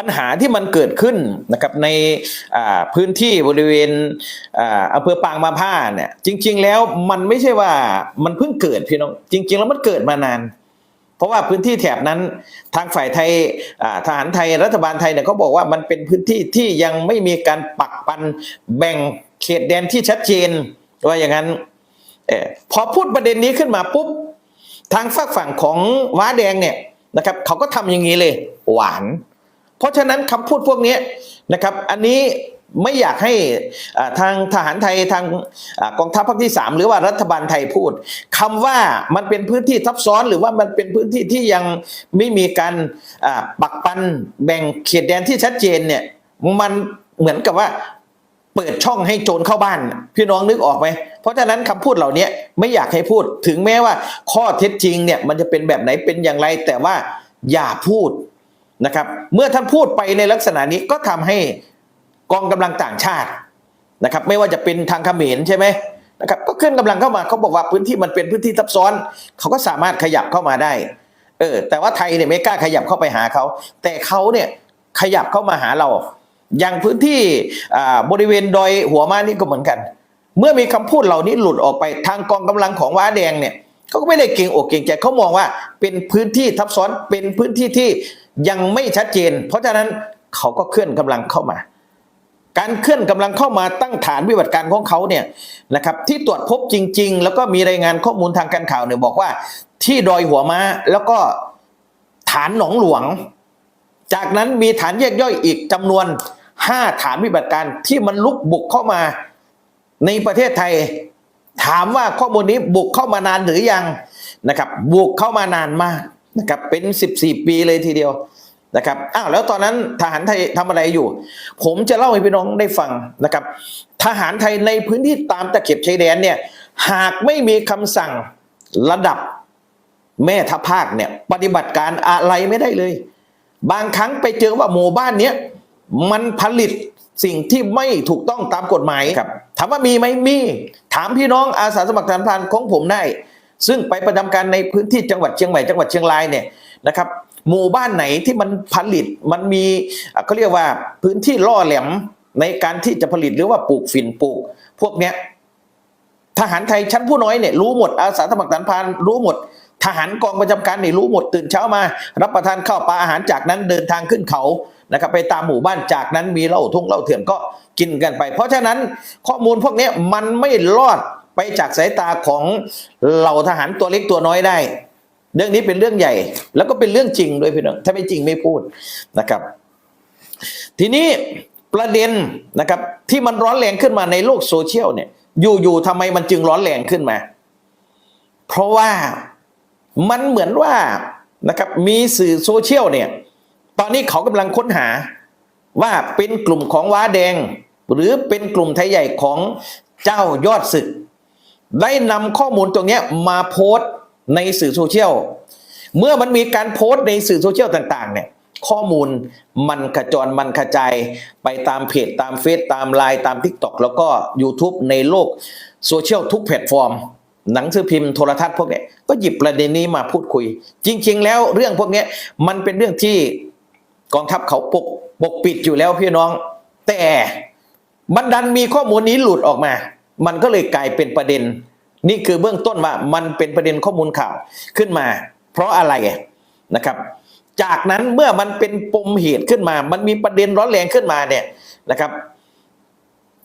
ปัญหาที่มันเกิดขึ้นนะครับในพื้นที่บริเวณอำเภอปางมาผ้าเนี่ยจริง ๆ แล้วมันไม่ใช่ว่ามันเพิ่งเกิดพี่น้องจริง ๆ แล้วมันเกิดมานาน เพราะว่าพื้นที่แถบนั้นทางฝ่ายไทยทหารไทยรัฐบาลไทยเนี่ยเขาบอกว่ามันเป็นพื้นที่ที่ยังไม่มีการปักปันแบ่งเขตแดนที่ชัดเจนว่าอย่างนั้นอพอพูดประเด็นนี้ขึ้นมาปุ๊บทางฝากฝั่งของว้าแดงเนี่ยนะครับเขาก็ทำอย่างนี้เลย หวาน เพราะฉะนั้นคำพูดพวกนี้นะครับ อันนี้ไม่อยากให้ทางทหารไทยทางอกองทัพภาคที่ 3 หรือว่ารัฐบาลไทยพูดคำว่ามันเป็นพื้นที่ซับซ้อนหรือว่ามันเป็นพื้นที่ที่ยังไม่มีการปักปันแบ่งเขตแดนที่ชัดเจนเนี่ยมันเหมือนกับว่าเปิดช่องให้โจรเข้าบ้าน พี่น้องนึกออกไหมเพราะฉะนั้นคำพูดเหล่านี้ไม่อยากให้พูดถึงแม้ว่าข้อเท็จจริงเนี่ยมันจะเป็นแบบไหนเป็นอย่างไรแต่ว่าอย่าพูด นะครับ เมื่อท่านพูดไปในลักษณะนี้ก็ทำให้กองกำลังต่างชาตินะครับ ไม่ว่าจะเป็นทางเขมรใช่ไหมนะครับก็ขึ้นกำลังเข้ามาเขาบอกว่าพื้นที่มันเป็นพื้นที่ซับซ้อน เขาก็สามารถขยับเข้ามาได้เออแต่ว่าไทยเนี่ยไม่กล้าขยับเข้าไปหาเขา แต่เขาเนี่ยขยับเข้ามาหาเรา อย่างพื้นที่บริเวณดอยหัวมานี่ก็เหมือนกัน เมื่อมีคำพูดเหล่านี้หลุดออกไปทางกองกำลังของว้าแดงเนี่ยเขาก็ไม่ได้เก่งอกเก่งใจเขามองว่าเป็นพื้นที่ทับซ้อนเป็นพื้นที่ที่ ยังไม่ชัดเจน เพราะฉะนั้นเขาก็เคลื่อนกำลังเข้ามา การเคลื่อนกำลังเข้ามาตั้งฐานปฏิบัติการของเขาเนี่ยนะครับที่ตรวจพบจริง ๆ แล้วก็มีรายงานข้อมูลทางการข่าวเนี่ยบอกว่า ที่ดอยหัวม้าแล้วก็ฐานหนองหลวง จากนั้นมีฐานแยกย่อยอีกจำนวน 5 ฐานปฏิบัติการที่มันลุกบุกเข้ามาในประเทศไทยถามว่าข้อมูลนี้บุกเข้ามานานหรือยังนะครับ บุกเข้ามานานมาก นะครับเป็น 14 ปีเลยทีเดียวนะครับอ้าวแล้วตอนนั้นทหารไทยทำอะไรอยู่ ผมจะเล่าให้พี่น้องได้ฟังนะครับ ทหารไทยในพื้นที่ตามตะเข็บชายแดนเนี่ยหากไม่มีคำสั่งระดับแม่ทัพภาคเนี่ยปฏิบัติการอะไรไม่ได้เลย บางครั้งไปเจอว่าหมู่บ้านเนี้ยมันผลิตสิ่งที่ไม่ถูกต้องตามกฎหมายครับถามว่ามีไหมมี ถามพี่น้องอาสาสมัครทหารพรานของผมได้ ซึ่งไปประจำการในพื้นที่จังหวัดเชียงใหม่จังหวัดเชียงรายเนี่ยนะครับหมู่บ้านไหนที่มันผลิตมันมีเขาเรียกว่าพื้นที่ล่อแหลมในการที่จะผลิตหรือว่าปลูกฝิ่นปลูก พวกเนี้ยทหารไทยชั้นผู้น้อยเนี่ยรู้หมดอาสาสมัครทหารพรานรู้หมด ทหารกองประจำการเนี่ยรู้หมดตื่นเช้ามา รับประทานข้าวปลาอาหารจากนั้นเดินทางขึ้นเขานะครับไปตามหมู่บ้านจากนั้นมีเหล้าทุ่งเหล้าเถื่อนก็กินกันไป เพราะฉะนั้นข้อมูลพวกเนี้ยมันไม่รอด ไปจากสายตาของเหล่าทหารตัวเล็กตัวน้อยได้ เรื่องนี้เป็นเรื่องใหญ่ แล้วก็เป็นเรื่องจริงด้วยพี่น้องถ้าไม่จริงไม่พูดนะครับ ทีนี้ประเด็นนะครับที่มันร้อนแรงขึ้นมาในโลกโซเชียลเนี่ย อยู่ๆทำไมมันจึงร้อนแรงขึ้นมา เพราะว่ามันเหมือนว่านะครับมีสื่อโซเชียลเนี่ย ตอนนี้เขากำลังค้นหาว่าเป็นกลุ่มของว้าแดง หรือเป็นกลุ่มไทยใหญ่ของเจ้ายอดศึก ได้นำข้อมูลตรงนี้มาโพสต์ในสื่อโซเชียล เมื่อมันมีการโพสต์ในสื่อโซเชียลต่างๆเนี่ยข้อมูลมันกระจรมันกระจายไปตามเพจตามเฟซตามไลน์ตาม t ิ k t o k แล้วก็ YouTube ในโลกโซเชียลทุกแพลตฟอร์ม หนังสือพิมพ์โทรทัศน์พวกนี้ก็หยิบประเด็นนี้มาพูดคุย จริง ๆ แล้วเรื่องพวกนี้มันเป็นเรื่องที่กองทัพเขาปกปกปิดอยู่แล้วพี่น้อง แต่มันดันมีข้อมูลนี้หลุดออกมา มันก็เลยกลายเป็นประเด็น นี่คือเบื้องต้นว่ามันเป็นประเด็นข้อมูลข่าวขึ้นมา เพราะอะไรนะครับ จากนั้นเมื่อมันเป็นปมเหตุขึ้นมา มันมีประเด็นร้อนแรงขึ้นมาเนี่ยนะครับ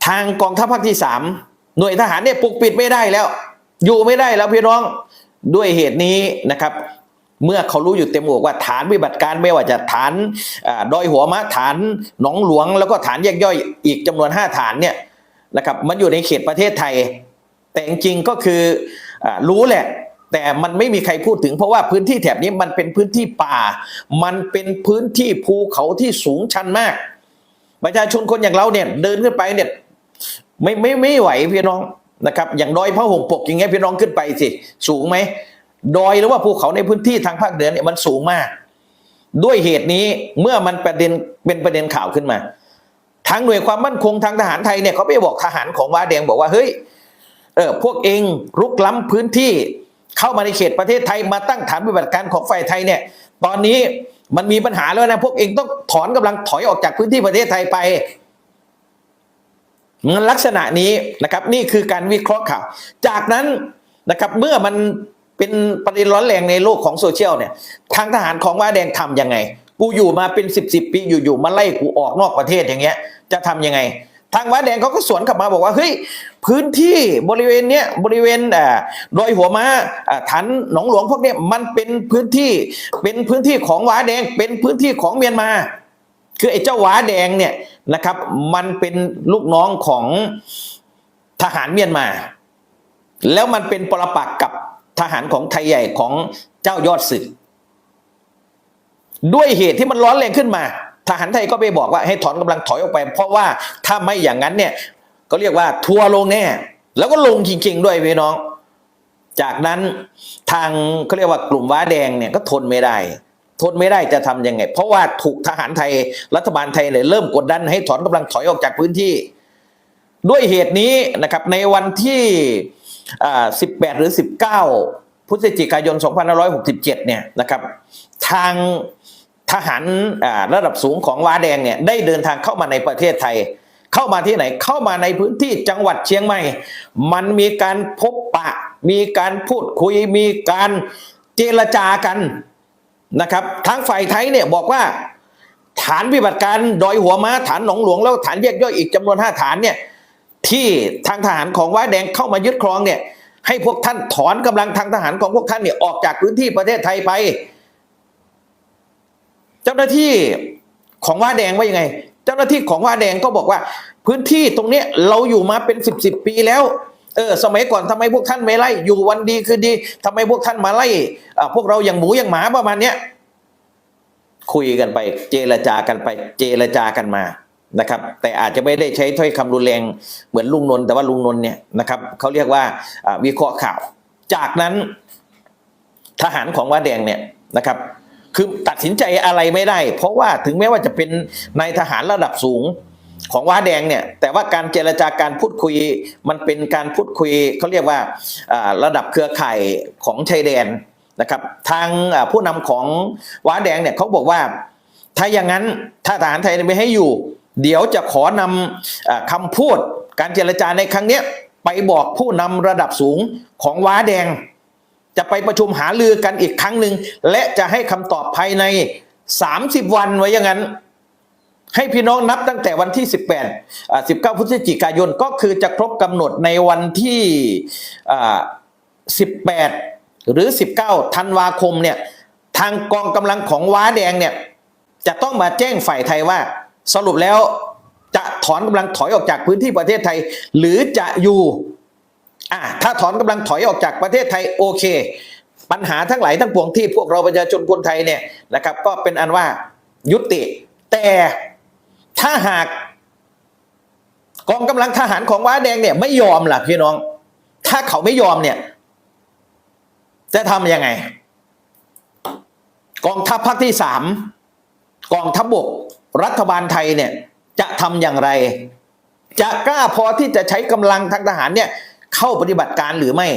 ทางกองทัพภาคที่สามหน่วยทหารเนี่ยปกปิดไม่ได้แล้ว อยู่ไม่ได้แล้วพี่น้องด้วยเหตุนี้นะครับเมื่อเขารู้อยู่เต็มอกว่าฐานปฏิบัติการไม่ว่าจะฐานอดอยหัวมะฐานหนองหลวง แล้วก็ฐานแยกย่อยอีกจำนวน 5 ฐานเนี่ย นะครับมันอยู่ในเขตประเทศไทย แต่จริงๆก็คืออรู้แหละ แต่มันไม่มีใครพูดถึง เพราะว่าพื้นที่แถบนี้มันเป็นพื้นที่ป่า มันเป็นพื้นที่ภูเขาที่สูงชันมาก ประชาชนคนอย่างเราเนี่ยเดินขึ้นไปเนี่ยไม่ไม่ไม่ไหวพี่น้องนะครับ อย่างดอยพระห่มปกอย่างเงี้ยพี่น้องขึ้นไปสิสูงไหมดอยหรือว่าภูเขาในพื้นที่ทางภาคเหนือเนี่ยมันสูงมาก ด้วยเหตุนี้เมื่อมันประเด็นเป็นประเด็นข่าวขึ้นมา ทางหน่วยความมั่นคงทางทหารไทยเนี่ยเขาไปบอกทหารของวาแดงบอกว่าเฮ้ยเออพวกเองรุกล้ำพื้นที่เข้ามาในเขตประเทศไทยมาตั้งฐานปฏิบัติการของฝ่ายไทยเนี่ย ตอนนี้มันมีปัญหาแล้วนะพวกเองต้องถอนกำลังถอยออกจากพื้นที่ประเทศไทยไปลักษณะนี้นะครับ นี่คือการวิเคราะห์ข่าว จากนั้นนะครับเมื่อมันเป็นประเด็นร้อนแรงในโลกของโซเชียลเนี่ย ทางทหารของว่าแดงทำยังไง กูอยู่มาเป็นสิบสิบปีอยู่ๆมาไล่กูออกนอกประเทศอย่างเงี้ย จะทำยังไง ทางว้าแดงเขาก็สวนกลับมาบอกว่าเฮ้ยพื้นที่บริเวณเนี้ยบริเวณอ่าดอยหัวมาอ่าฐานหนองหลวงพวกเนี้ยมันเป็นพื้นที่เป็นพื้นที่ของว้าแดง เป็นพื้นที่ของเมียนมา คือไอ้เจ้าว้าแดงเนี่ยนะครับ มันเป็นลูกน้องของทหารเมียนมา แล้วมันเป็นปรปักษ์กับทหารของไทยใหญ่ของเจ้ายอดศึก ด้วยเหตุที่มันร้อนแรงขึ้นมา ทหารไทยก็ไปบอกว่าให้ถอนกำลังถอยออกไป เพราะว่าถ้าไม่อย่างนั้นเนี่ยก็เรียกว่าทัวร์ลงแน่ แล้วก็ลงจริงๆด้วยพี่น้อง จากนั้นทางเขาเรียกว่ากลุ่มว้าแดงเนี่ยก็ทนไม่ได้ ทนไม่ได้จะทำยังไง เพราะว่าถูกทหารไทยรัฐบาลไทยเนี่ยเริ่มกดดันให้ถอนกำลังถอยออกจากพื้นที่ ด้วยเหตุนี้นะครับในวันที่ 18 หรือ 19พฤศจิกายน 2567 เนี่ยนะครับ ทาง ทหารระดับสูงของว้าแดงเนี่ยได้เดินทางเข้ามาในประเทศไทย เข้ามาที่ไหนเข้ามาในพื้นที่จังหวัดเชียงใหม่ มันมีการพบปะ มีการพูดคุยมีการเจรจากันนะครับทางฝ่ายไทยเนี่ยบอกว่า ฐานวิบัติการดอยหัวม้าฐานหนองหลวงแล้วฐานแยกย่อยอีกจำนวนห้าฐานเนี่ยที่ทางทหารของว้าแดงเข้ามายึดครองเนี่ยให้พวกท่านถอนกำลังทางทหารของพวกท่านเนี่ยออกจากพื้นที่ประเทศไทยไป เจ้าหน้าที่ของว่าแดงว่ายังไง เจ้าหน้าที่ของว่าแดงก็บอกว่า พื้นที่ตรงเนี้ยเราอยู่มาเป็นสิบสิบปีแล้วเออสมัยก่อนทำไมพวกท่านไม่ไล่ อยู่วันดีคือดีทำไมพวกท่านมาไล่พวกเราอย่างหมูอย่างหมาประมาณเนี้ยคุยกันไป เจรจากันไป เจรจากันมานะครับ แต่อาจจะไม่ได้ใช้ถ้อยคำรุนแรงเหมือนลุงนนท์แต่ว่าลุงนนท์เนี่ยนะครับเขาเรียกว่าอ่าวิเคราะห์ข่าว จากนั้นทหารของว่าแดงเนี่ยนะครับ คือตัดสินใจอะไรไม่ได้ เพราะว่าถึงแม้ว่าจะเป็นนายทหารระดับสูงของว้าแดงเนี่ย แต่ว่าการเจรจาการพูดคุย มันเป็นการพูดคุยเขาเรียกว่าระดับเครือข่ายของชายแดนนะครับ ทางผู้นำของว้าแดงเนี่ยเขาบอกว่า ถ้าอย่างนั้นถ้าทหารไทยไม่ให้อยู่ เดี๋ยวจะขอนำอ่าคำพูด การเจรจาในครั้งนี้ไปบอกผู้นำระดับสูงของว้าแดง จะไปประชุมหาลือกันอีกครั้งหนึ่งและจะให้คำตอบภายใน 30 วันไว้อย่างนั้น ให้พี่น้องนับตั้งแต่วันที่ 18 19 พฤศจิกายนก็คือจะครบกำหนดในวันที่ 18 หรือ 19 ธันวาคมเนี่ยทางกองกำลังของว้าแดงเนี่ยจะต้องมาแจ้งฝ่ายไทยว่า สรุปแล้วจะถอนกำลังถอยออกจากพื้นที่ประเทศไทย หรือจะอยู่ อะถ้าถอนกำลังถอยออกจากประเทศไทยโอเค ปัญหาทั้งหลายทั้งปวงที่พวกเราประชาชนคนไทยเนี่ยนะครับ ก็เป็นอันว่ายุติ แต่ถ้าหากกองกำลังทหารของว้าแดงเนี่ยไม่ยอมล่ะพี่น้อง ถ้าเขาไม่ยอมเนี่ย จะทำยังไง กองทัพภาคที่สามกองทัพบบกรัฐบาลไทยเนี่ย จะทำอย่างไร จะกล้าพอที่จะใช้กำลังทางทหารเนี่ย เข้าปฏิบัติการหรือไม่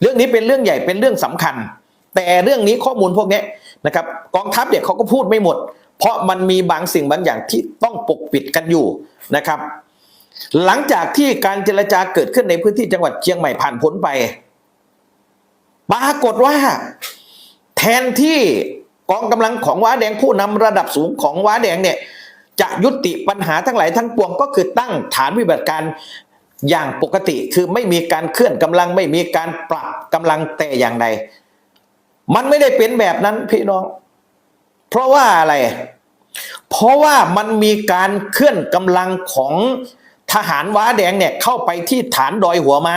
เรื่องนี้เป็นเรื่องใหญ่เป็นเรื่องสำคัญ แต่เรื่องนี้ข้อมูลพวกนี้นะครับกองทัพเนี่ยเขาก็พูดไม่หมด เพราะมันมีบางสิ่งบางอย่างที่ต้องปกปิดกันอยู่นะครับ หลังจากที่การเจรจาเกิดขึ้นในพื้นที่จังหวัดเชียงใหม่ผ่านพ้นไปปรากฏว่า แทนที่กองกำลังของว้าแดงผู้นำระดับสูงของว้าแดงเนี่ยจะยุติปัญหาทั้งหลายทั้งปวงก็คือตั้งฐานปฏิบัติการ อย่างปกติคือไม่มีการเคลื่อนกำลังไม่มีการปรับกำลังแต่อย่างใดมันไม่ได้เป็นแบบนั้นพี่น้อง เพราะว่าอะไร เพราะว่ามันมีการเคลื่อนกำลังของทหารว้าแดงเนี่ยเข้าไปที่ฐานดอยหัวม้า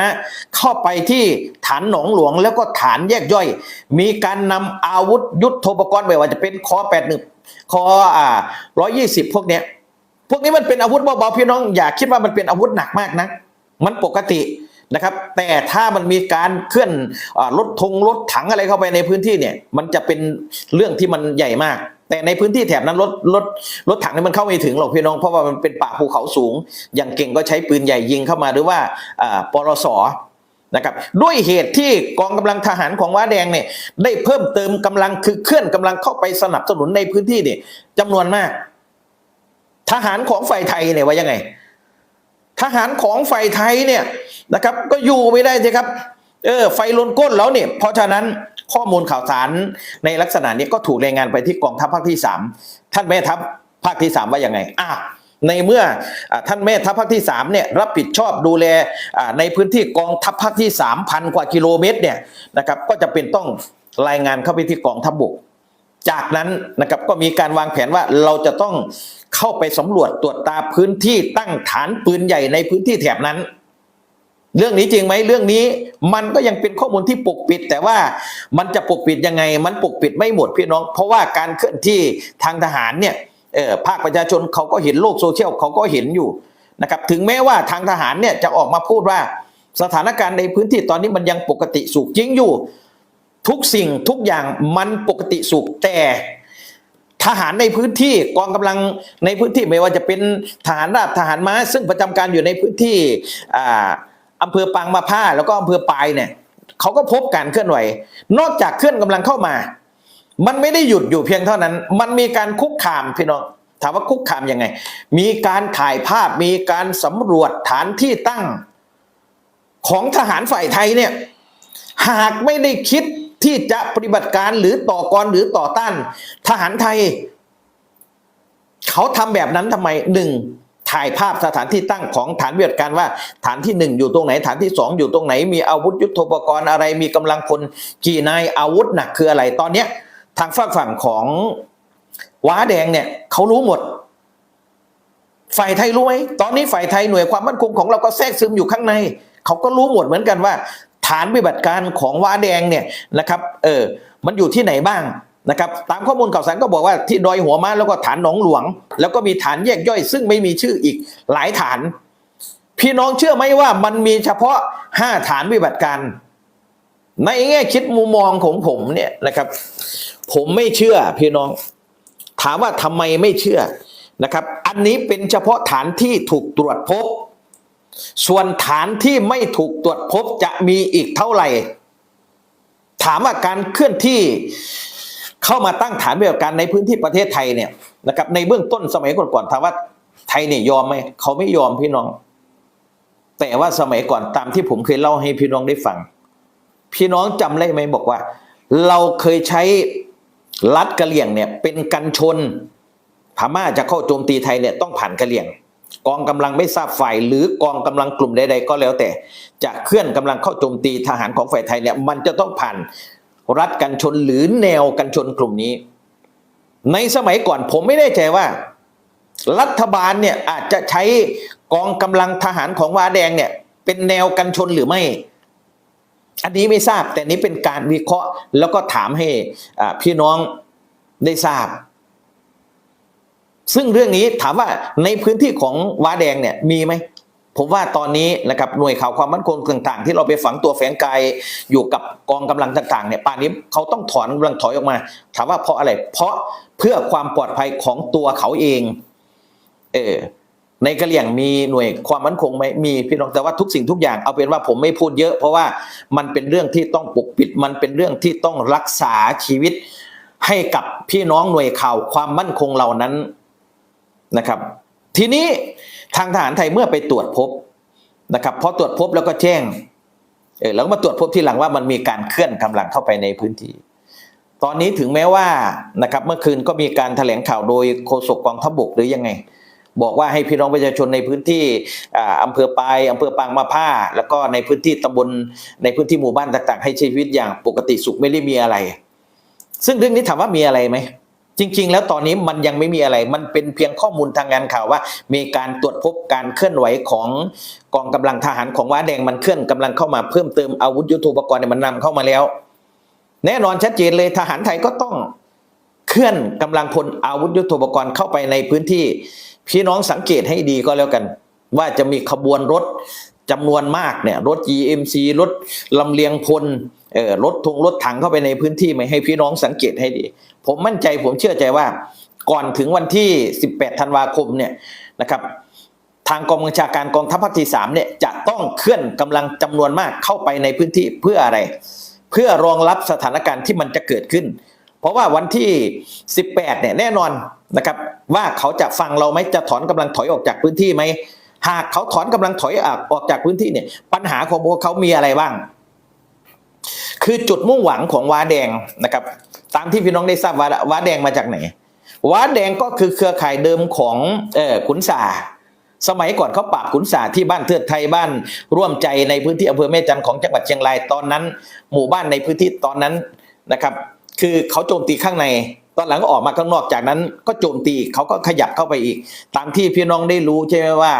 เข้าไปที่ฐานหนองหลวงแล้วก็ฐานแยกย่อย มีการนำอาวุธยุทโธปกรณ์ไม่ว่าจะเป็นคอแปดหนึ่งคออ่าร้อยี่สิบพวกเนี้ยพวกนี้มันเป็นอาวุธเบาๆพี่น้องอย่าคิดว่ามันเป็นอาวุธหนักมากนะ มันปกตินะครับ แต่ถ้ามันมีการเคลื่อนรถธงรถถังอะไรเข้าไปในพื้นที่เนี่ย มันจะเป็นเรื่องที่มันใหญ่มาก แต่ในพื้นที่แถบนั้นรถรถรถถังนี่มันเข้าไม่ถึงหรอกพี่น้อง เพราะว่ามันเป็นป่าภูเขาสูง อย่างเก่งก็ใช้ปืนใหญ่ยิงเข้ามาหรือว่าอ่าปรสนะครับด้วยเหตุที่กองกำลังทหารของว้าแดงเนี่ยได้เพิ่มเติมกำลังคือเคลื่อนกำลังเข้าไปสนับสนุนในพื้นที่เนี่ยจำนวนมาก ทหารของฝ่ายไทยเนี่ยว่ายังไง ทหารของฝ่ายไทยเนี่ยนะครับ ก็อยู่ไม่ได้สิครับเออไฟลนก้นแล้วเนี่ยเพราะฉะนั้นข้อมูลข่าวสารในลักษณะนี้ก็ถูกรายงานไปที่กองทัพภาคที่สามท่านแม่ทัพภาคที่สามว่ายังไงอะในเมื่อท่านแม่ทัพภาคที่สามเนี่ยรับผิดชอบดูแลในพื้นที่กองทัพภาคที่สามพันกว่ากิโลเมตรเนี่ยนะครับก็จะเป็นต้องรายงานเข้าไปที่กองทัพบก จากนั้นนะครับก็มีการวางแผนว่าเราจะต้อง เข้าไปสำรวจตรวจตาพื้นที่ตั้งฐานปืนใหญ่ในพื้นที่แถบนั้น เรื่องนี้จริงไหมเรื่องนี้มันก็ยังเป็นข้อมูลที่ปกปิด แต่ว่ามันจะปกปิดยังไง มันปกปิดไม่หมดพี่น้อง เพราะว่าการเคลื่อนที่ทางทหารเนี่ยภาคประชาชนเขาก็เห็นโลกโซเชียลเขาก็เห็นอยู่นะครับถึงแม้ว่าทางทหารเนี่ยจะออกมาพูดว่าสถานการณ์ในพื้นที่ตอนนี้มันยังปกติสุขจริงอยู่ ทุกสิ่งทุกอย่างมันปกติสุขแต่ ทหารในพื้นที่กองกำลังในพื้นที่ไม่ว่าจะเป็นทหารราบทหารม้า ซึ่งประจำการอยู่ในพื้นที่อาอำเภอปางมาผ้าแล้วก็อำเภอปายเนี่ยเขาก็พบการเคลื่อนไหว นอกจากเคลื่อนกำลังเข้ามา มันไม่ได้หยุดอยู่เพียงเท่านั้น มันมีการคุกคามพี่น้องถามว่าคุกคามยังไง มีการถ่ายภาพมีการสำรวจฐานที่ตั้ง ของทหารฝ่ายไทยเนี่ยหากไม่ได้คิด ที่จะปฏิบัติการหรือต่อกรหรือต่อต้าน ทหารไทย เขาทำแบบนั้นทำไมหนึ่งถ่ายภาพสถานที่ตั้งของฐานปฏิบัติการว่าฐานที่หนึ่งอยู่ตรงไหนฐานที่สองอยู่ตรงไหน มีอาวุธยุทโธปกรณ์อะไรมีกำลังพลกี่นายอาวุธหนักคืออะไรตอนเนี้ยทางฝากฝั่งของว้าแดงเนี่ยเขารู้หมด ฝ่ายไทยรู้ไหมตอนนี้ฝ่ายไทยหน่วยความมั่นคงของเราก็แทรกซึมอยู่ข้างใน เขาก็รู้หมดเหมือนกันว่า ฐานปฏิบัติการของว้าแดงเนี่ยนะครับเออมันอยู่ที่ไหนบ้างนะครับตามข้อมูลข่าวสารก็บอกว่าที่ดอยหัวม้าแล้วก็ฐานหนองหลวง แล้วก็มีฐานแยกย่อย ซึ่งไม่มีชื่ออีกหลายฐาน พี่น้องเชื่อไหมว่ามันมีเฉพาะห้าฐานปฏิบัติการในแง่คิดมุมมองของผมเนี่ยนะครับ ผมไม่เชื่อพี่น้อง ถามว่าทำไมไม่เชื่อนะครับ อันนี้เป็นเฉพาะฐานที่ถูกตรวจพบ ส่วนฐานที่ไม่ถูกตรวจพบจะมีอีกเท่าไหร่ ถามว่าการเคลื่อนที่เข้ามาตั้งฐานปฏิบัติการในพื้นที่ประเทศไทยเนี่ยนะครับในเบื้องต้นสมัยก่อนๆถามว่าไทยเนี่ยยอมไหมเขาไม่ยอมพี่น้อง แต่ว่าสมัยก่อนตามที่ผมเคยเล่าให้พี่น้องได้ฟัง พี่น้องจำได้ไหมบอกว่า เราเคยใช้รัฐกะเหลี่ยงเนี่ยเป็นกันชนพม่าจะเข้าโจมตีไทยเนี่ยต้องผ่านกะเหลี่ยง กองกำลังไม่ทราบฝ่ายหรือกองกำลังกลุ่มใดๆก็แล้วแต่ จะเคลื่อนกำลังเข้าโจมตีทหารของฝ่ายไทยเนี่ยมันจะต้องผ่านรัฐกันชนหรือแนวกันชนกลุ่มนี้ ในสมัยก่อนผมไม่แน่ใจว่า รัฐบาลเนี่ยอาจจะใช้กองกำลังทหารของวาแดงเนี่ย เป็นแนวกันชนหรือไม่ อันนี้ไม่ทราบแต่นี้เป็นการวิเคราะห์แล้วก็ถามให้พี่น้องได้ทราบ ซึ่งเรื่องนี้ถามว่าในพื้นที่ของว้าแดงเนี่ยมีไหมผมว่าตอนนี้นะครับหน่วยข่าวความมั่นคงต่างๆ ที่เราไปฝังตัวแฝงกายอยู่กับกองกำลังต่างๆเนี่ยป่านนี้เขาต้องถอนกำลังถอยออกมา ถามว่าเพราะอะไร เพราะเพื่อความปลอดภัยของตัวเขาเองเออในกระเหลี่ยงมีหน่วยความมั่นคงไหมมีพี่น้องแต่ว่าทุกสิ่งทุกอย่างเอาเป็นว่าผมไม่พูดเยอะ เพราะว่ามันเป็นเรื่องที่ต้องปกปิด มันเป็นเรื่องที่ต้องรักษาชีวิต ให้กับพี่น้องหน่วยข่าวความมั่นคงเหล่านั้น นะครับ ทีนี้ทางทหารไทยเมื่อไปตรวจพบนะครับพอตรวจพบแล้วก็แจ้งเออแล้วมาตรวจพบทีหลังว่ามันมีการเคลื่อนกำลังเข้าไปในพื้นที่ ตอนนี้ถึงแม้ว่านะครับเมื่อคืนก็มีการแถลงข่าวโดยโฆษกกองทัพบกหรือยังไง บอกว่าให้พี่น้องประชาชนในพื้นที่อ่าอำเภอปายอำเภอปางมาผ้า แล้วก็ในพื้นที่ตำบลในพื้นที่หมู่บ้านต่าง ๆ ให้ใช้ชีวิตอย่างปกติสุขไม่ได้มีอะไร ซึ่งเรื่องนี้ถามว่ามีอะไรไหม จริง ๆ แล้วตอนนี้มันยังไม่มีอะไร มันเป็นเพียงข้อมูลทางการข่าวว่า มีการตรวจพบการเคลื่อนไหวของกองกำลังทหารของว้าแดงมันเคลื่อนกำลังเข้ามาเพิ่มเติมอาวุธยุทโธปกรณ์เนี่ยมันนำเข้ามาแล้ว แน่นอนชัดเจนเลยทหารไทยก็ต้องเคลื่อนกำลังพลอาวุธยุทโธปกรณ์เข้าไปในพื้นที่ พี่น้องสังเกตให้ดีก็แล้วกัน ว่าจะมีขบวนรถจำนวนมากเนี่ยรถ GMC รถลำเลียงพล เออรถทงรถถังเข้าไปในพื้นที่ไหมให้พี่น้องสังเกตให้ดี ผมมั่นใจผมเชื่อใจว่า ก่อนถึงวันที่ 18 ธันวาคมเนี่ยนะครับ ทางกองบัญชาการกองทัพภาคที่สามเนี่ยจะต้องเคลื่อนกำลังจำนวนมากเข้าไปในพื้นที่เพื่ออะไร เพื่อรองรับสถานการณ์ที่มันจะเกิดขึ้น เพราะว่าวันที่ 18 เนี่ยแน่นอนนะครับว่าเขาจะฟังเราไหมจะถอนกำลังถอยออกจากพื้นที่ไหมหากเขาถอนกำลังถอยออกจากพื้นที่เนี่ยปัญหาของพวกเขามีอะไรบ้าง คือจุดมุ่งหวังของว้าแดงนะครับ ตามที่พี่น้องได้ทราบว่าว้าแดงมาจากไหนว้าแดงก็คือเครือข่ายเดิมของเออขุนสาสมัยก่อนเขาปราบขุนสาที่บ้านเทือดไทยบ้านร่วมใจในพื้นที่อำเภอแม่จันของจังหวัดเชียงรายตอนนั้น หมู่บ้านในพื้นที่ตอนนั้นนะครับ คือเขาโจมตีข้างใน ตอนหลังก็ออกมาข้างนอกจากนั้นก็โจมตีเขาก็ขยับเข้าไปอีก ตามที่พี่น้องได้รู้ใช่ไหมว่า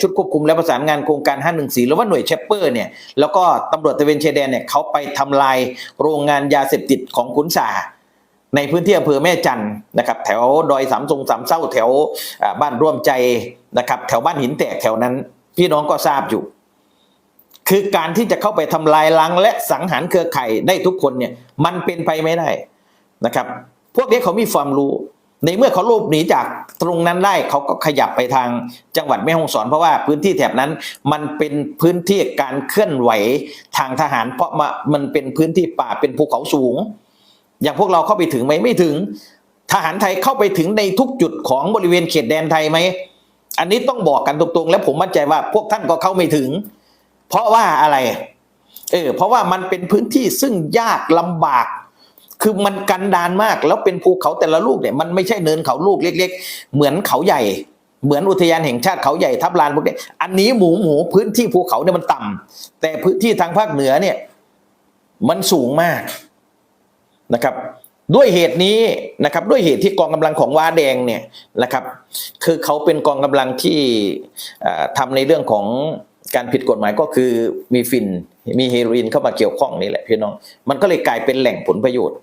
ชุดควบคุมและประสานงานโครงการ 514 หรือว่าหน่วยเชปเปอร์เนี่ยแล้วก็ตำรวจตะเวนชายแดนเนี่ยเขาไปทำลายโรงงานยาเสพติดของขุนสาในพื้นที่อำเภอแม่จันนะครับแถวดอยสามทรงสามเศร้าแถวบ้านร่วมใจนะครับแถวบ้านหินแตกแถวนั้น พี่น้องก็ทราบอยู่ คือการที่จะเข้าไปทำลายล้างและสังหารเครือข่ายได้ทุกคนเนี่ยมันเป็นไปไม่ได้นะครับ วกนี้เขามีความรู้ ในเมื่อเขาลบหนีจากตรงนั้นได้เขาก็ขยับไปทางจังหวัดแม่ฮ่องสอน เพราะว่าพื้นที่แถบนั้นมันเป็นพื้นที่การเคลื่อนไหวทางทหาร เพราะมามันเป็นพื้นที่ป่าเป็นภูเขาสูง อย่างพวกเราเข้าไปถึงไหมไม่ถึง ทหารไทยเข้าไปถึงในทุกจุดของบริเวณเขตแดนไทยไหมอันนี้ต้องบอกกันตรงๆ และผมมั่นใจว่าพวกท่านก็เข้าไม่ถึง เพราะว่าอะไรเออเพราะว่ามันเป็นพื้นที่ซึ่งยากลำบาก คือมันกันดานมากแล้วเป็นภูเขาแต่ละลูกเนี่ยมันไม่ใช่เนินเขาลูกเล็ก ๆ เหมือนเขาใหญ่เหมือนอุทยานแห่งชาติเขาใหญ่ทับลานพวกนี้อันนี้หมูหมูพื้นที่ภูเขาเนี่ยมันต่ำแต่พื้นที่ทางภาคเหนือเนี่ย มันสูงมากนะครับ ด้วยเหตุนี้นะครับ ด้วยเหตุที่กองกำลังของว้าแดงเนี่ยนะครับ คือเขาเป็นกองกำลังที่เอ่อทำในเรื่องของการผิดกฎหมายก็คือมีฟินมีเฮโรอีนเข้ามาเกี่ยวข้องนี่แหละพี่น้อง มันก็เลยกลายเป็นแหล่งผลประโยชน์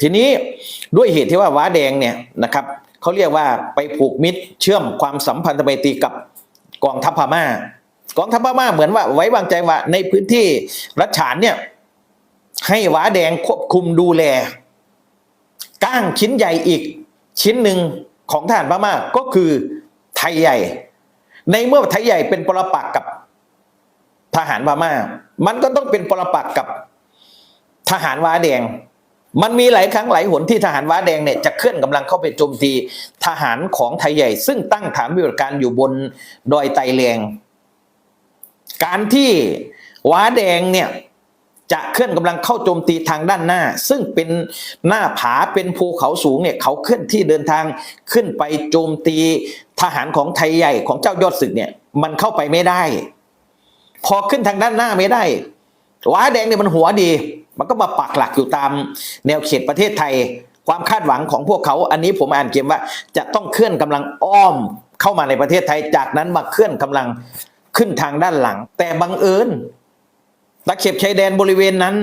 ทีนี้ด้วยเหตุที่ว่าว้าแดงเนี่ยนะครับเขาเรียกว่าไปผูกมิตรเชื่อมความสัมพันธไมตรีกับกองทัพพม่ากองทัพพม่าเหมือนว่าไว้วางใจว่าในพื้นที่รัชฉานเนี่ยให้หวาแดงควบคุมดูแลก้างชิ้นใหญ่อีกชิ้นหนึ่งของทหารพม่าก็คือไทยใหญ่ ในเมื่อไทยใหญ่เป็นปรปักษ์กับทหารพม่า มันก็ต้องเป็นปรปักษ์กับทหารว้าแดง มันมีหลายครั้งหลายหนที่ทหารว้าแดงเนี่ยจะเคลื่อนกำลังเข้าไปโจมตีทหารของไทยใหญ่ ซึ่งตั้งฐานปฏิบัติการอยู่บนดอยไตแรงการที่ว้าแดงเนี่ยจะเคลื่อนกำลังเข้าโจมตีทางด้านหน้า ซึ่งเป็นหน้าผาเป็นภูเขาสูงเนี่ยเขาเคลื่อนที่เดินทางขึ้นไปโจมตีทหารของไทยใหญ่ของเจ้ายอดศึกเนี่ยมันเข้าไปไม่ได้ พอขึ้นทางด้านหน้าไม่ได้ ว้าแดงเนี่ยมันหัวดี มันก็มาปักหลักอยู่ตามแนวเขตประเทศไทย ความคาดหวังของพวกเขา อันนี้ผมอ่านเกมว่า จะต้องเคลื่อนกำลังอ้อมเข้ามาในประเทศไทย จากนั้นมาเคลื่อนกำลังขึ้นทางด้านหลัง แต่บังเอิญตะเข็บชายแดนบริเวณนั้น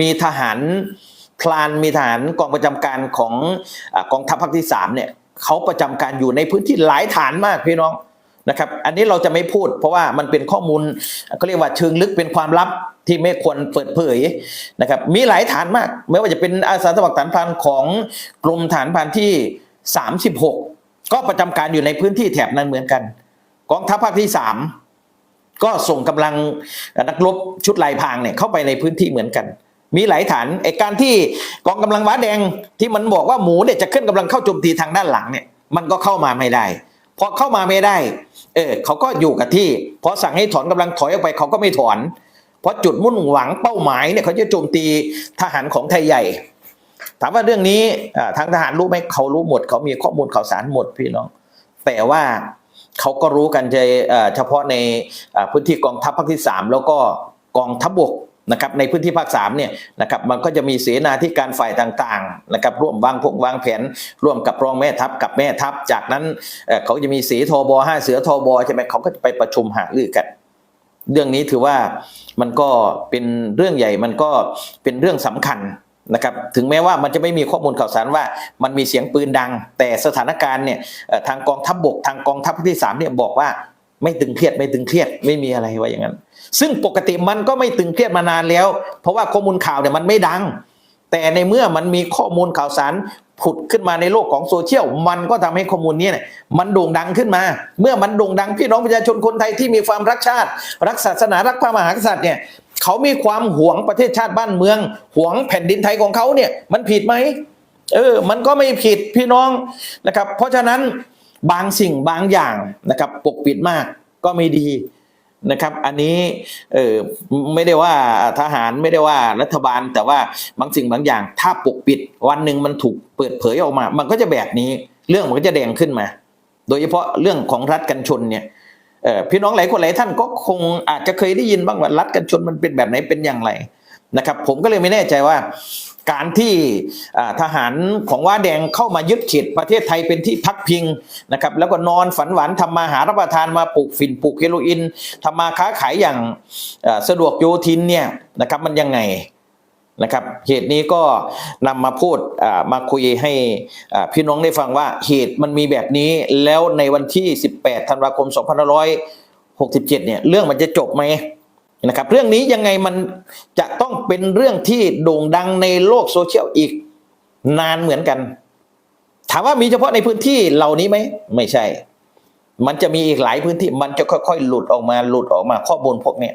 มีทหารพลานมีทหารกองประจำการของอกองทัพภาคที่สามเนี่ยเขาประจำการอยู่ในพื้นที่หลายฐานมากพี่น้อง นะครับ อันนี้เราจะไม่พูด เพราะว่ามันเป็นข้อมูลเขาเรียกว่าเชิงลึกเป็นความลับที่ไม่ควรเปิดเผยนะครับ มีหลายฐานมาก ไม่ว่าจะเป็นอาสาสมัครฐานพรานของกรมฐานพรานที่ 36 ก็ประจำการอยู่ในพื้นที่แถบนั้นเหมือนกันกองทัพภาคที่สามก็ส่งกำลังนักรบชุดลายพรางเนี่ยเข้าไปในพื้นที่เหมือนกัน มีหลายฐานไอการที่กองกำลังว้าแดงที่มันบอกว่าหมูเนี่ยจะขึ้นกำลังเข้าโจมตีทางด้านหลังเนี่ยมันก็เข้ามาไม่ได้ พอเข้ามาไม่ได้ เออเขาก็อยู่กับที่พอสั่งให้ถอนกำลังถอยออกไปเขาก็ไม่ถอน เพราะจุดมุ่งหวังเป้าหมายเนี่ยเขาจะโจมตีทหารของไทยใหญ่ ถามว่าเรื่องนี้ทางทหารรู้ไหมเขารู้หมด เขามีข้อมูลข่าวสารหมดพี่น้อง แต่ว่าเขาก็รู้กันเฉพาะในพื้นที่กองทัพภาคที่ 3 แล้วก็กองทัพบก นะครับในพื้นที่ภาค3เนี่ยนะครับมันก็จะมีเสนาธิการฝ่ายต่างๆนะครับร่วมวางพวกวางแผน ร่วมกับรองแม่ทัพกับแม่ทัพ จากนั้นเขาจะมีสีทบห้าเสือทบใช่ไหมเขาก็จะไปประชุมหารือกัน เรื่องนี้ถือว่ามันก็เป็นเรื่องใหญ่มันก็เป็นเรื่องสำคัญนะครับถึงแม้ว่ามันจะไม่มีข้อมูลข่าวสารว่ามันมีเสียงปืนดัง แต่สถานการณ์เนี่ยทางกองทัพบบกทางกองทัพภาคที่สามเนี่ยบอกว่า ไม่ตึงเครียดไม่ตึงเครียดไม่มีอะไรว่าอย่างนั้น ซึ่งปกติมันก็ไม่ตึงเครียดมานานแล้ว เพราะว่าข้อมูลข่าวเนี่ยมันไม่ดัง แต่ในเมื่อมันมีข้อมูลข่าวสารผุดขึ้นมาในโลกของโซเชียลมันก็ทำให้ข้อมูลนี้เนี่ยมันโด่งดังขึ้นมา เมื่อมันโด่งดังพี่น้องประชาชนคนไทยที่มีความรักชาติ รักศาสนารักพระมหากษัตริย์เนี่ยเขามีความหวงประเทศชาติบ้านเมือง หวงแผ่นดินไทยของเขาเนี่ยมันผิดไหมเออ มันก็ไม่ผิดพี่น้องนะครับ เพราะฉะนั้น บางสิ่งบางอย่างนะครับปกปิดมากก็ไม่ดีนะครับอันนี้เออไม่ได้ว่าทหารไม่ได้ว่ารัฐบาล แต่ว่าบางสิ่งบางอย่าง ถ้าปกปิดวันหนึ่งมันถูกเปิดเผยออกมา มันก็จะแบบนี้ เรื่องมันก็จะแดงขึ้นมา โดยเฉพาะเรื่องของรัฐกันชนเนี่ยเออพี่น้องหลายคนหลายท่านก็คงอาจจะเคยได้ยินบ้างว่ารัฐกันชนมันเป็นแบบไหนเป็นอย่างไรนะครับ ผมก็เลยไม่แน่ใจว่า การที่ทหารของว่าแดงเข้ามายึดเขตประเทศไทยเป็นที่พักพิงนะครับแล้วก็นอนฝันหวานทำมาหารับประทานมาปลูกฝิ่นปลูกเฮโรอีนทำมาค้าขายอย่างสะดวกโยทินเนี่ยนะครับมันยังไงนะครับเหตุนี้ก็นำมาพูดมาคุยให้พี่น้องได้ฟังว่าเหตุมันมีแบบนี้แล้วในวันที่ 18 ธันวาคม 2567 เนี่ยเรื่องมันจะจบไหม นะครับเรื่องนี้ยังไงมันจะต้องเป็นเรื่องที่โด่งดังในโลกโซเชียลอีกนานเหมือนกัน ถามว่ามีเฉพาะในพื้นที่เหล่านี้ไหมไม่ใช่ มันจะมีอีกหลายพื้นที่มันจะค่อยๆ หลุดออกมาหลุดออกมาข้อมูลพวกเนี้ย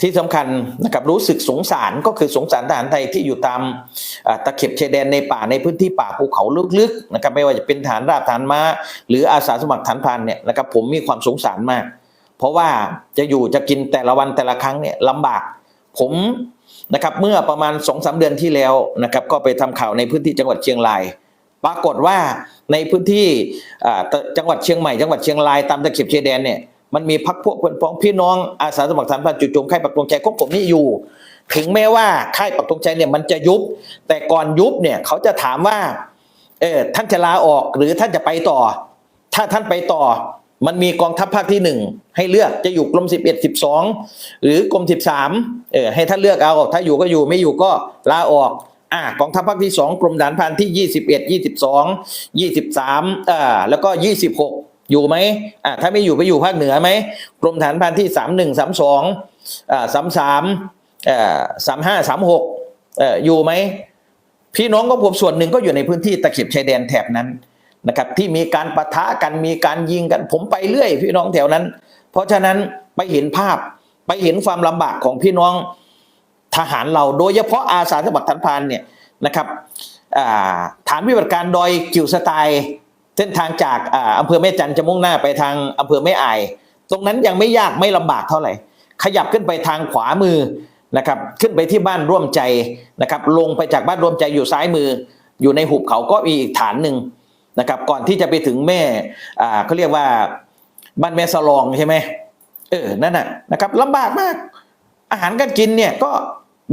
ที่สำคัญนะครับรู้สึกสงสารก็คือสงสารทหารไทยที่อยู่ตามตะเข็บชายแดนในป่าในพื้นที่ป่าภูเขาลึกๆนะครับไม่ว่าจะเป็นฐานราบฐานม้า หรืออาสาสมัครฐานพรานเนี่ยนะครับผมมีความสงสารมาก เพราะว่าจะอยู่จะกินแต่ละวันแต่ละครั้งเนี่ยลำบาก ผมนะครับเมื่อประมาณสองสาเดือนที่แล้วนะครับก็ไปทำข่าวในพื้นที่จังหวัดเชียงราย ปรากฏว่าในพื้นที่จังหวัดเชียงใหม่จังหวัดเชียงรายตามตะเข็บชายแดนเนี่ยมันมีพักพวกเพื่อนพ้องพี่น้องอาสาสมัครฐานพรานจุดจมค่ายปักตรงใจของผมนี่อยู่ ถึงแม้ว่าค่ายปักตรงใจเนี่ยมันจะยุบ แต่ก่อนยุบเนี่ยเขาจะถามว่าเออท่านจะลาออกหรือท่านจะไปต่อ ถ้าท่านไปต่อ มันมีกองทัพภาคที่หนึ่งให้เลือกจะอยู่กรมสิบเอ็ดสิบสองหรือกรมสิบสามเออให้ท่านเลือกเอา ถ้าอยู่ก็อยู่ไม่อยู่ก็ลาออกอ่ากองทัพภาคที่สองกรมฐานพรานที่ยี่สิบเอ็ดยี่สิบสองยี่สิบสามอ่าแล้วก็ยี่สิบหกอยู่ไหมอ่าถ้าไม่อยู่ไปอยู่ภาคเหนือไหมกรมฐานพรานที่สามหนึ่งสามสองอ่าสามสามอ่าสามห้าสามหกเอออยู่ไหมพี่น้องของผมส่วนหนึ่งก็อยู่ในพื้นที่ตะเข็บชายแดนแถบนั้น นะครับที่มีการปะทะกันมีการยิงกัน ผมไปเรื่อย พี่น้องแถวนั้น เพราะฉะนั้นไปเห็นภาพไปเห็นความลำบากของพี่น้องทหารเราโดยเฉพาะอาสาสมัครทันพานเนี่ยนะครับฐานวิบัติการดอยกิวสไตล์เส้นทางจากอ่าอำเภอแม่จันจะมุ่งหน้าไปทางอำเภอแม่อาย ตรงนั้นยังไม่ยากไม่ลำบากเท่าไหร่ ขยับขึ้นไปทางขวามือนะครับขึ้นไปที่บ้านร่วมใจนะครับลงไปจากบ้านร่วมใจอยู่ซ้ายมือ อยู่ในหุบเขาก็มีอีกฐานหนึ่ง นะครับ ก่อนที่จะไปถึงแม่อ่าเขาเรียกว่าบ้านแม่สลองใช่ไหมเออนั่นน่ะนะครับลำบากมาก อาหารการกินเนี่ยก็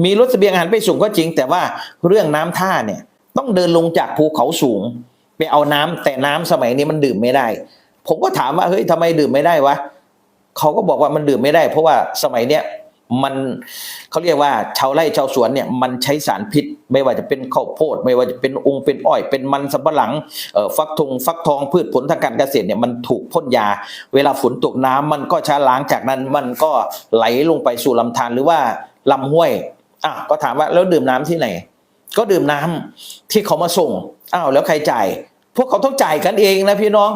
มีรถเสบียงอาหารไปส่งก็จริง แต่ว่าเรื่องน้ำท่าเนี่ยต้องเดินลงจากภูเขาสูง ไปเอาน้ำแต่น้ำสมัยนี้มันดื่มไม่ได้ ผมก็ถามว่าเฮ้ยทำไมดื่มไม่ได้วะเขาก็บอกว่ามันดื่มไม่ได้ เพราะว่าสมัยเนี้ยมันเขาเรียกว่าชาวไร่ชาวสวนเนี่ยมันใช้สารพิษ ไม่ว่าจะเป็นข้าวโพด ไม่ว่าจะเป็นองค์เป็นอ้อย เป็นมันสำปะหลังฟักทองฟักทองพืชผลทางการเกษตรเนี่ยมันถูกพ่นยา เวลาฝนตกน้ำมันก็ช้าล้างจากนั้น มันก็ไหลลงไปสู่ลำธารหรือว่าลำห้วยอะก็ถามว่าแล้วดื่มน้ำที่ไหน ก็ดื่มน้ำที่เขามาส่งอ้าวแล้วใครจ่าย พวกเขาต้องจ่ายกันเองนะพี่น้อง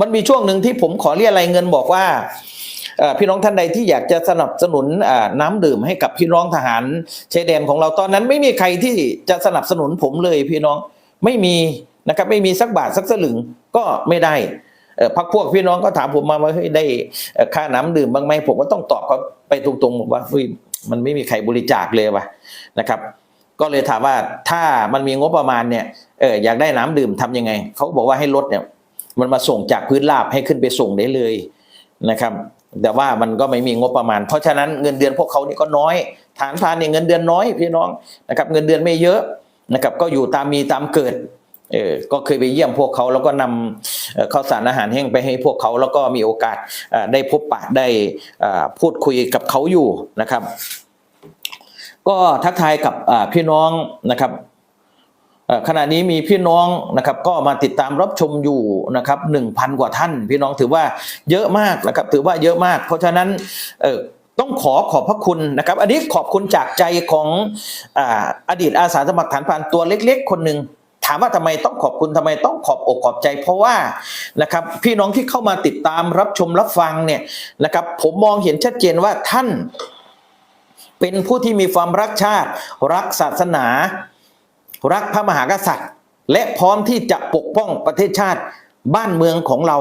มันมีช่วงหนึ่งที่ผมขอเรียกอะไรเงินบอกว่า พี่น้องท่านใดที่อยากจะสนับสนุนน้ำดื่มให้กับพี่น้องทหารชายแดนของเราตอนนั้นไม่มีใครที่จะสนับสนุนผมเลยพี่น้องไม่มีนะครับไม่มีสักบาทสักสลึงก็ไม่ได้พักพวกพี่น้องก็ถามผมมาว่าเฮ้ยได้ค่าน้ำดื่มบ้างไหมผมก็ต้องตอบเขาไปตรงๆว่าเฮ้ยมันไม่มีใครบริจาคเลยว่ะนะครับ ก็เลยถามว่าถ้ามันมีงบประมาณเนี่ยเอออยากได้น้ำดื่มทำยังไงเขาบอกว่าให้รถเนี่ยมันมาส่งจากพื้นราบให้ขึ้นไปส่งได้เลยนะครับ แต่ว่ามันก็ไม่มีงบประมาณ เพราะฉะนั้นเงินเดือนพวกเขานี่ก็น้อย ฐานพรานเนี่ยเงินเดือนน้อยพี่น้องนะครับเงินเดือนไม่เยอะนะครับก็อยู่ตามมีตามเกิดเออก็เคยไปเยี่ยมพวกเขาแล้วก็นำข้าวสารอาหารแห้งไปให้พวกเขาแล้วก็มีโอกาสได้พบปะได้พูดคุยกับเขาอยู่นะครับ ก็ทักทายกับพี่น้องนะครับ ขณะนี้มีพี่น้องนะครับก็มาติดตามรับชมอยู่นะครับหนึ่งพันกว่าท่าน พี่น้องถือว่าเยอะมากนะครับถือว่าเยอะมาก เพราะฉะนั้นต้องขอขอบพระคุณนะครับ อันนี้ขอบคุณจากใจของออดีตอาสาสมัครฐานพรานตัวเล็ก ๆ คนหนึ่งถามว่าทำไมต้องขอบคุณทำไมต้องขอบอกขอบใจ เพราะว่านะครับพี่น้องที่เข้ามาติดตามรับชมรับฟังเนี่ยนะครับผมมองเห็นชัดเจนว่าท่าน เป็นผู้ที่มีความรักชาติ รักศาสนา รักพระมหากษัตริย์ และพร้อมที่จะปกป้องประเทศชาติบ้านเมืองของเรา